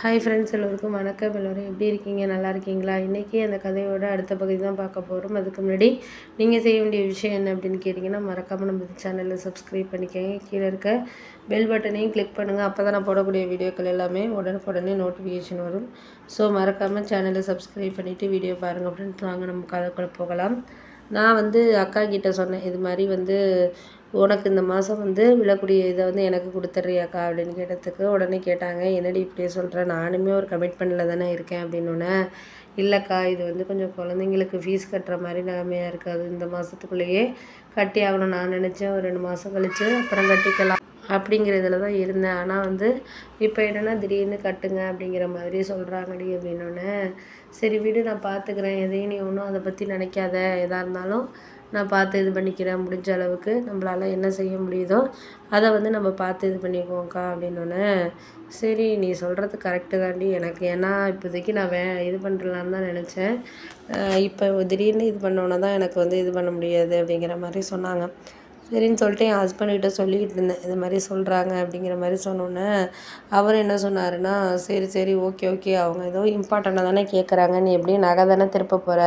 Hi friends எல்லோருக்கும் வணக்கம். எல்லோரும் எப்படி இருக்கீங்க? நல்லா இருக்கீங்களா? இன்றைக்கி அந்த கதையோட அடுத்த பகுதி தான் பார்க்க போகிறோம் அதுக்கு முன்னாடி நீங்கள் செய்ய வேண்டிய விஷயம் என்ன அப்படின்னு கேட்டிங்கன்னா மறக்காமல் நம்ம சேனலில் சப்ஸ்கிரைப் பண்ணிக்கோங்க. கீழே இருக்க பெல் பட்டனையும் கிளிக் பண்ணுங்கள் அப்போ தான் நான் போடக்கூடிய வீடியோக்கள் எல்லாமே உடனுக்குடனே நோட்டிஃபிகேஷன் வரும். ஸோ மறக்காமல் சேனலை சப்ஸ்கிரைப் பண்ணிவிட்டு வீடியோ பாருங்கள் அப்படின்ட்டு வாங்க நம்ம கதைக்குள்ளே போகலாம். நான் வந்து அக்கா கிட்டே சொன்னேன் இது மாதிரி வந்து உனக்கு இந்த மாதம் வந்து விழக்கூடிய இதை வந்து எனக்கு கொடுத்துட்றியாக்கா அப்படின்னு கேட்டதுக்கு உடனே கேட்டாங்க என்னடி இப்படியே சொல்கிறேன் நானுமே ஒரு கமிட்மெண்ட்டில் தானே இருக்கேன் அப்படின்னோடனே இல்லைக்கா இது வந்து கொஞ்சம் குழந்தைங்களுக்கு ஃபீஸ் கட்டுற மாதிரி நிலைமையாக இருக்காது. இந்த மாதத்துக்குள்ளேயே கட்டி ஆகணும். நான் நினச்சேன் ஒரு ரெண்டு மாதம் கழித்து அப்புறம் கட்டிக்கலாம் அப்படிங்கிறதுல தான் இருந்தேன். ஆனால் வந்து இப்போ என்னென்னா திடீர்னு கட்டுங்க அப்படிங்கிற மாதிரி சொல்கிறாங்கடி அப்படின்னோடனே சரி வீடு நான் பார்த்துக்கிறேன் எதையும் நீ ஒன்றும் அதை பற்றி நினைக்காத. எதாக இருந்தாலும் நான் பார்த்து இது பண்ணிக்கிறேன் முடிஞ்ச அளவுக்கு நம்மளால் என்ன செய்ய முடியுதோ அதை வந்து நம்ம பார்த்து இது பண்ணிக்குவோம்க்கா அப்படின்னோடனே சரி நீ சொல்கிறது கரெக்டு தாண்டி எனக்கு ஏன்னா இப்போதைக்கு நான் வே இது பண்ணுறலான்னு தான் நினச்சேன். இப்போ திடீர்னு இது பண்ணோன்னே தான் எனக்கு வந்து இது பண்ண முடியாது அப்படிங்கிற மாதிரி சொன்னாங்க. சரின்னு சொல்லிட்டு என் ஹஸ்பண்ட்கிட்ட சொல்லிக்கிட்டு இருந்தேன். இது மாதிரி சொல்கிறாங்க அப்படிங்கிற மாதிரி சொன்னோன்னே அவர் என்ன சொன்னாருன்னா சரி சரி ஓகே ஓகே அவங்க ஏதோ இம்பார்ட்டண்ட்டாக தானே கேட்குறாங்க நீ எப்படியும் நகை தானே திருப்ப போகிற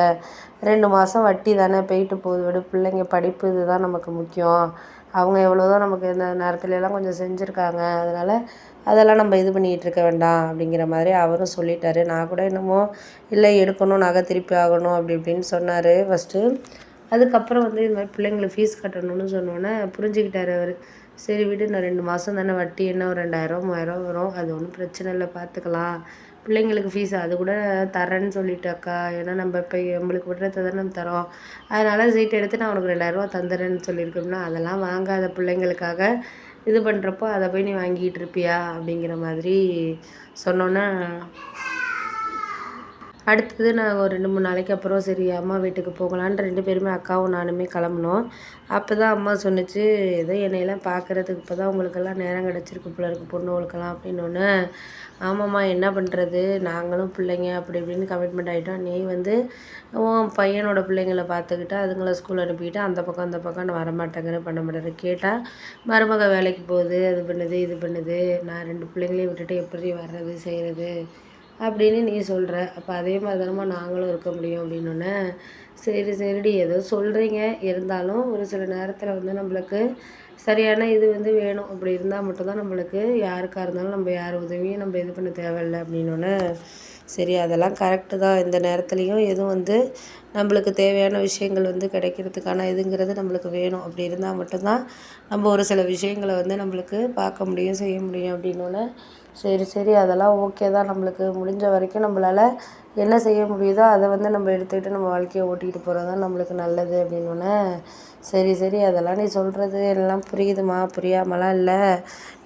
ரெண்டு மாதம் வட்டி தானே போயிட்டு போகுது. விட பிள்ளைங்க படிப்பு இதுதான் நமக்கு முக்கியம். அவங்க எவ்வளோ தான் நமக்கு இந்த நேரத்துலலாம் கொஞ்சம் செஞ்சுருக்காங்க. அதனால் அதெல்லாம் நம்ம இது பண்ணிகிட்டு இருக்க வேண்டாம் அப்படிங்கிற மாதிரி அவரும் சொல்லிட்டாரு. நான் கூட என்னமோ இல்லை எடுக்கணும் நகை திருப்பி ஆகணும் அப்படி இப்படின்னு சொன்னார். ஃபஸ்ட்டு அதுக்கப்புறம் வந்து இது மாதிரி பிள்ளைங்களுக்கு ஃபீஸ் கட்டணும்னு சொன்னோன்னே புரிஞ்சுக்கிட்டார் அவர். சரி விடு நான் ரெண்டு மாதம் தானே வட்டி என்ன ஒரு ரெண்டாயிரம் மூவாயிரம் வரும். அது ஒன்றும் பிரச்சனை இல்லை பார்த்துக்கலாம் பிள்ளைங்களுக்கு ஃபீஸ் அது கூட தரேன்னு சொல்லிட்டாக்கா ஏன்னா நம்ம இப்போ நம்மளுக்கு விடுறத தானே நம்ம தரோம். அதனால் சீட் எடுத்து நான் உனக்கு ரெண்டாயிரரூவா தந்துடுறேன்னு சொல்லியிருக்கோம்னா அதெல்லாம் வாங்காத பிள்ளைங்களுக்காக இது பண்ணுறப்போ அதை போய் நீ வாங்கிட்டு இருப்பியா அப்படிங்கிற மாதிரி சொன்னோன்னே அடுத்தது நாங்கள் ஒரு ரெண்டு மூணு நாளைக்கு அப்புறம் சரி அம்மா வீட்டுக்கு போகலான்ட்டு ரெண்டு பேருமே அக்காவும் நானுமே கிளம்புனோம். அப்போ தான் அம்மா சொன்னிச்சு ஏதோ என்னையெல்லாம் பார்க்குறதுக்கு இப்போ தான் உங்களுக்கெல்லாம் நேரம் கிடச்சிருக்கு பிள்ளைக்கு இருக்குது பொண்ணுங்களுக்கெல்லாம் அப்படின்னோடனே ஆமாம்மா என்ன பண்ணுறது நாங்களும் பிள்ளைங்க அப்படி இப்படின்னு கமிட்மெண்ட் ஆகிட்டோம் நீ வந்து உன் பையனோட பிள்ளைங்கள பார்த்துக்கிட்டு அதுங்களை ஸ்கூல் அனுப்பிக்கிட்டு அந்த பக்கம் அந்த பக்கம் நான் வரமாட்டேங்கிறேன் பண்ண மாட்டேன் கேட்டால் மருமக வேலைக்கு போகுது அது பண்ணுது இது பண்ணுது. நான் ரெண்டு பிள்ளைங்களையும் விட்டுட்டு எப்படி வர்றது செய்கிறது அப்படின்னு நீ சொல்கிற அப்போ அதே மாதிரி தானம்மா நாங்களும் இருக்க முடியும் அப்படின்னோடனே சரி சரிடி ஏதோ சொல்கிறீங்க இருந்தாலும் ஒரு சில நேரத்தில் வந்து நம்மளுக்கு சரியான இது வந்து வேணும். அப்படி இருந்தால் மட்டும்தான் நம்மளுக்கு யாருக்காக இருந்தாலும் நம்ம யார் உதவியும் நம்ம இது பண்ண தேவையில்லை அப்படின்னோடனே சரி அதெல்லாம் கரெக்டு தான். இந்த நேரத்துலையும் எதுவும் வந்து நம்மளுக்கு தேவையான விஷயங்கள் வந்து கிடைக்கிறதுக்கான இதுங்கிறது நம்மளுக்கு வேணும். அப்படி இருந்தால் மட்டும்தான் நம்ம ஒரு சில விஷயங்களை வந்து நம்மளுக்கு பார்க்க முடியும் செய்ய முடியும் அப்படின்னோடனே சரி சரி அதெல்லாம் ஓகே தான். நம்மளுக்கு முடிஞ்ச வரைக்கும் நம்மளால் என்ன செய்ய முடியுதோ அதை வந்து நம்ம எடுத்துக்கிட்டு நம்ம வாழ்க்கையை ஓட்டிகிட்டு போகிறது தான் நம்மளுக்கு நல்லது அப்படின்னோடனே சரி சரி அதெல்லாம் நீ சொல்கிறது எல்லாம் புரியுதுமா? புரியாமலாம் இல்லை.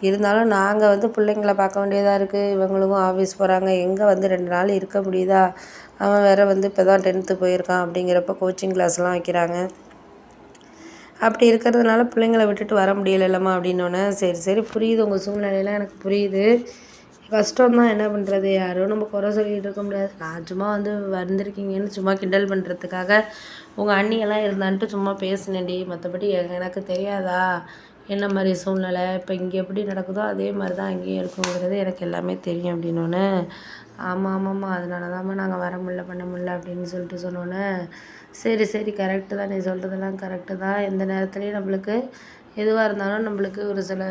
இருந்தாலும் நாங்கள் வந்து பிள்ளைங்கள பார்க்க வேண்டியதாக இருக்குது இவங்களுக்கும் ஆஃபீஸ் போகிறாங்க எங்கே வந்து ரெண்டு நாள் இருக்க முடியுதா? அவன் வேறு வந்து இப்போ தான் டென்த்து போயிருக்கான். அப்படிங்கிறப்ப கோச்சிங் கிளாஸ்லாம் வைக்கிறாங்க. அப்படி இருக்கிறதுனால பிள்ளைங்கள விட்டுட்டு வர முடியலைல்லம்மா அப்படின்னோடனே சரி சரி புரியுது உங்கள் சூழ்நிலையெல்லாம் எனக்கு புரியுது. கஷ்டம் தான் என்ன பண்ணுறது யாரும் நம்ம குறை சொல்லிகிட்டு இருக்க முடியாது. நான் சும்மா வந்து வந்திருக்கீங்கன்னு சும்மா கிண்டல் பண்ணுறதுக்காக உங்கள் அண்ணியெல்லாம் இருந்தான்ட்டு சும்மா பேசினேன்டி. மற்றபடி எனக்கு தெரியாதா? என்ன மாதிரி சூழ்நிலை இப்போ இங்கே எப்படி நடக்குதோ அதே மாதிரி தான் அங்கேயும் இருக்குங்கிறது எனக்கு எல்லாமே தெரியும் அப்படின்னோடனே ஆமாம் ஆமாம்மா அதனால தான்மா நாங்கள் வர முடில பண்ண முடில அப்படின்னு சொல்லிட்டு சொன்னோன்னே சரி சரி கரெக்டு தான் நீ சொல்கிறதெல்லாம் கரெக்டு தான். எந்த நேரத்துலையும் நம்மளுக்கு எதுவாக இருந்தாலும் நம்மளுக்கு ஒரு சில